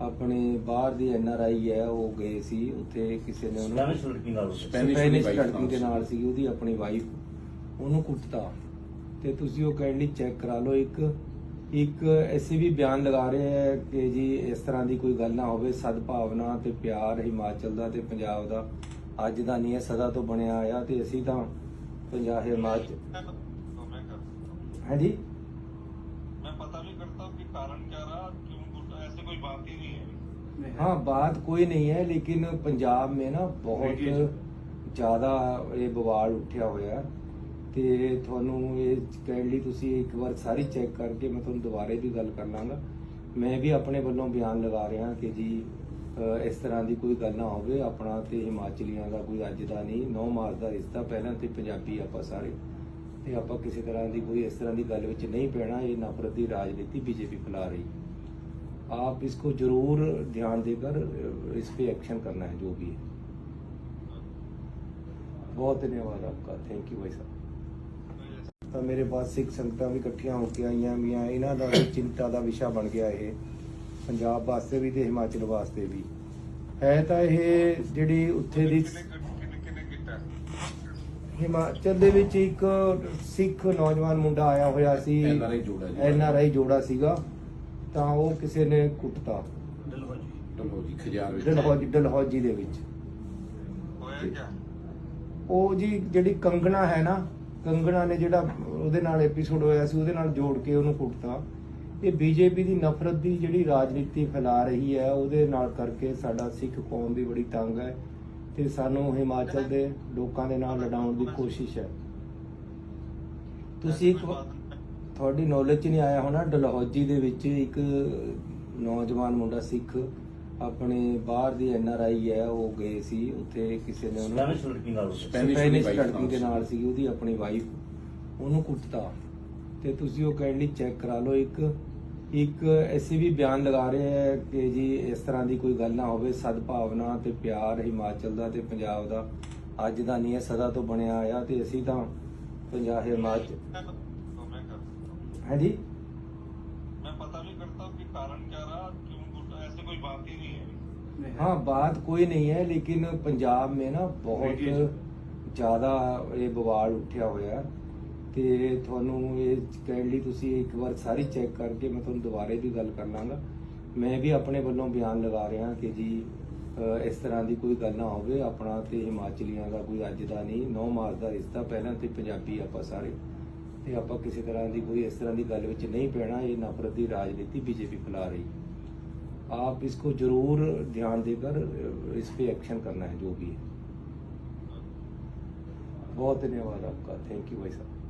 ਆਪਣੇ ਬਾਹਰ ਦੀ N R I ਹੈ ਉਹ ਗਏ ਸੀ ਉੱਥੇ ਕਿਸੇ ਨੇ ਉਹਨੂੰ ਸਪੈਨਿਸ਼ ਲੜਕੀ ਨਾਲ ਹੋਇਆ। ਸਪੈਨਿਸ਼ ਸਪੈਨਿਸ਼ ਵਾਈਫ ਲੜਕੀ ਨਾਲ ਦੇ ਸੀ। ਨਾਲ ਸੀ ਉਹਦੀ ਆਪਣੀ ਵਾਈਫ ਉਹਨੂੰ ਕੁੱਟਤਾ ਤੇ ਤੁਸੀਂ ਉਹ ਕਾਈਂਡਲੀ ਚੈੱਕ ਕਰਾ ਲਓ ਇੱਕ ਇੱਕ ਐਸੀ ਵੀ ਬਿਆਨ ਲਗਾ ਰਹੇ ਹੈ ਕਿ ਜੀ ਇਸ ਤਰ੍ਹਾਂ ਦੀ ਕੋਈ ਗੱਲ ਨਾ ਹੋਵੇ ਸਦਭਾਵਨਾ ਤੇ ਪਿਆਰ ਹਿਮਾਚਲ ਦਾ ਤੇ ਪੰਜਾਬ ਦਾ ਅੱਜ ਦਾ ਨਹੀਂ ਹੈ ਸਦਾ ਤੋਂ ਬਣਿਆ ਆਇਆ ਤੇ ਅਸੀਂ ਤਾਂ ਪੰਜਾਬ ਹਿਮਾਚਲ तो मैं कर ਹਾਂਜੀ मैं पता भी करता हूँ कि कारण क्या रहा क्यों गुट ऐसे कोई बात ही नहीं है हाँ बात कोई नहीं है लेकिन पंजाब में ना बहुत ਜ਼ਿਆਦਾ ਇਹ ਬਵਾਲ ਉੱਠਿਆ ਹੋਇਆ ਹੈ ਤੇ ਤੁਹਾਨੂੰ ਇਹ ਕਾਈਂਡਲੀ ਤੁਸੀਂ ਇੱਕ ਵਾਰ ਸਾਰੀ ਚੈੱਕ ਕਰਕੇ ਮੈਂ ਤੁਹਾਨੂੰ ਦੁਬਾਰੇ ਵੀ ਗੱਲ ਕਰ ਲਾਂਗਾ ਮੈਂ ਵੀ ਆਪਣੇ ਵੱਲੋਂ ਬਿਆਨ ਲਗਾ ਰਿਹਾ ਕਿ ਜੀ ਅ, ਇਸ ਤਰ੍ਹਾਂ ਦੀ ਕੋਈ ਗੱਲ ਨਾ ਹੋਵੇ ਆਪਣਾ ਤੇ ਹਿਮਾਚਲੀਆਂ ਦਾ ਕੋਈ ਅੱਜ ਦਾ ਨਹੀਂ ਨੌ ਮਾਰਚ ਦਾ ਰਿਸ਼ਤਾ ਪਹਿਲਾਂ ਤੇ ਪੰਜਾਬੀ ਆਪਾਂ ਸਾਰੇ ਤੇ ਆਪਾਂ ਕਿਸੇ ਤਰ੍ਹਾਂ ਦੀ ਕੋਈ ਇਸ ਤਰ੍ਹਾਂ ਦੀ ਗੱਲ ਵਿੱਚ ਨਹੀਂ ਪੈਣਾ ਇਹ ਨਫ਼ਰਤ ਦੀ ਰਾਜਨੀਤੀ ਬੀਜੇਪੀ फैला रही है आप इसको जरूर ध्यान देकर अ, इस पे एक्शन करना है जो भी है बहुत धन्यवाद आपका थैंक यू भाई साहब ਤਾਂ ਮੇਰੇ ਪਾਸ ਸਿੱਖ ਸੰਗਤਾਂ ਵੀ ਇਕੱਠੀਆਂ ਹੋ ਕੇ ਆਈਆਂ ਵੀਆਂ ਇਹਨਾਂ ਦਾ ਵੀ ਚਿੰਤਾ ਦਾ ਵਿਸ਼ਾ ਬਣ ਗਿਆ ਇਹ ਪੰਜਾਬ ਵਾਸਤੇ ਵੀ ਤੇ ਹਿਮਾਚਲ ਵਾਸਤੇ ਵੀ ਹੈ ਤਾਂ ਇਹ ਜਿਹੜੀ ਉੱਥੇ ਦੀ ਕਿੰਨੇ ਕਿੰਨੇ ਕਿੰਨੇ ਕੀਤਾ ਹਿਮਾਚਲ ਦੇ ਵਿੱਚ ਇੱਕ ਸਿੱਖ ਨੌਜਵਾਨ ਮੁੰਡਾ ਆਇਆ ਹੋਇਆ ਸੀ NRI ਜੋੜਾ ਜੀ। ਐਨ ਆਰ ਆਈ ਜੋੜਾ ਸੀਗਾ ਤਾਂ ਉਹ ਕਿਸੇ ਨੇ ਕੁੱਟਤਾ। ਡਲਹੌਜੀ। ਖਜਾਰ ਵਿੱਚ। ਡਲਹੌਜੀ ਡਲਹੌਜੀ ਦੇ ਵਿੱਚ। ਹੋਇਆ ਕਿਆ? ਉਹ ਜੀ ਜਿਹੜੀ ਕੰਗਣਾ ਹੈ ਨਾ ਕੰਗਣਾ ਨੇ ਜਿਹੜਾ ਉਹਦੇ ਨਾਲ ਐਪੀਸੋਡ ਹੋਇਆ ਸੀ ਉਹਦੇ ਨਾਲ ਜੋੜ ਕੇ ਉਹਨੂੰ ਕੁੱਟਤਾ। ਇਹ ਬੀਜੇਪੀ ਦੀ ਨਫ਼ਰਤ ਦੀ ਜਿਹੜੀ ਰਾਜਨੀਤੀ ਫੈਲਾ ਰਹੀ ਹੈ ਉਹਦੇ ਨਾਲ ਕਰਕੇ ਸਾਡਾ ਸਿੱਖ ਕੌਮ ਵੀ ਬੜੀ ਤੰਗ ਹੈ ਤੇ ਸਾਨੂੰ ਹਿਮਾਚਲ ਦੇ ਲੋਕਾਂ ਦੇ ਨਾਲ ਲੜਾਉਣ ਦੀ ਕੋਸ਼ਿਸ਼ ਹੈ। ਤੁਸੀਂ ਇੱਕ ਤੁਹਾਡੀ ਨੌਲੇਜ 'ਚ ਨਹੀਂ ਆਇਆ ਹੋਣਾ ਡਲਹੌਜੀ ਦੇ ਵਿੱਚ ਇੱਕ ਨੌਜਵਾਨ ਮੁੰਡਾ ਸਿੱਖ ਆਪਣੇ ਬਾਹਰ ਦੀ ਐਨ ਆਰ ਆਈ ਹੈ ਉਹ ਗਏ ਸੀ ਉੱਥੇ ਕਿਸੇ ਨੇ ਉਹਨੂੰ ਸਪੈਨਿਸ਼ ਲੜਕੀ ਨਾਲ ਹੋਇਆ। ਸਪੈਨਿਸ਼ ਸਪੈਨਿਸ਼ ਵਾਈਫ ਲੜਕੀ ਨਾਲ ਦੇ। ਨਾਲ ਸੀ ਉਹਦੀ ਆਪਣੀ ਵਾਈਫ ਉਹਨੂੰ ਕੁੱਟਤਾ ਤੇ ਤੁਸੀਂ ਉਹ ਕਾਈਂਡਲੀ ਚੈੱਕ ਕਰਾ ਲਓ ਇੱਕ ਇੱਕ ਐਸੀ ਵੀ ਬਿਆਨ ਲਗਾ ਰਹੇ ਹੈ ਕਿ ਜੀ ਇਸ ਤਰ੍ਹਾਂ ਦੀ ਕੋਈ ਗੱਲ ਨਾ ਹੋਵੇ ਸਦਭਾਵਨਾ ਤੇ ਪਿਆਰ ਹਿਮਾਚਲ ਦਾ ਤੇ ਪੰਜਾਬ ਦਾ ਅੱਜ ਦਾ ਨਹੀਂ ਹੈ ਸਦਾ ਤੋਂ ਬਣਿਆ ਆਇਆ ਤੇ ਅਸੀਂ ਤਾਂ ਪੰਜਾਬ ਹਿਮਾਚਲ कर ਹਾਂਜੀ मैं पता भी करता हूँ कि कारण क्या रहा क्यों गुट ऐसे कोई बात ही नहीं है हाँ बात कोई नहीं है लेकिन पंजाब में ना बहुत ਜ਼ਿਆਦਾ ਇਹ ਬਵਾਲ ਉੱਠਿਆ ਹੋਇਆ ਹੈ ਤੇ ਤੁਹਾਨੂੰ ਇਹ ਕਾਈਂਡਲੀ ਤੁਸੀਂ ਇੱਕ ਵਾਰ ਸਾਰੀ ਚੈੱਕ ਕਰਕੇ ਮੈਂ ਤੁਹਾਨੂੰ ਦੁਬਾਰੇ ਵੀ ਗੱਲ ਕਰ ਲਾਂਗਾ ਮੈਂ ਵੀ ਆਪਣੇ ਵੱਲੋਂ ਬਿਆਨ ਲਗਾ ਰਿਹਾ ਕਿ ਜੀ ਅ, ਇਸ ਤਰ੍ਹਾਂ ਦੀ ਕੋਈ ਗੱਲ ਨਾ ਹੋਵੇ ਆਪਣਾ ਤੇ ਹਿਮਾਚਲੀਆਂ ਦਾ ਕੋਈ ਅੱਜ ਦਾ ਨਹੀਂ ਨੌ ਮਾਰਚ ਦਾ ਰਿਸ਼ਤਾ ਪਹਿਲਾਂ ਤੇ ਪੰਜਾਬੀ ਆਪਾਂ ਸਾਰੇ ਤੇ ਆਪਾਂ ਕਿਸੇ ਤਰ੍ਹਾਂ ਦੀ ਕੋਈ ਇਸ ਤਰ੍ਹਾਂ ਦੀ ਗੱਲ ਵਿੱਚ ਨਹੀਂ ਪੈਣਾ ਇਹ ਨਫ਼ਰਤ ਦੀ ਰਾਜਨੀਤੀ ਬੀਜੇਪੀ फैला रही है आप इसको जरूर ध्यान देकर अ, इस पे एक्शन करना है जो भी है बहुत धन्यवाद आपका थैंक यू भाई साहब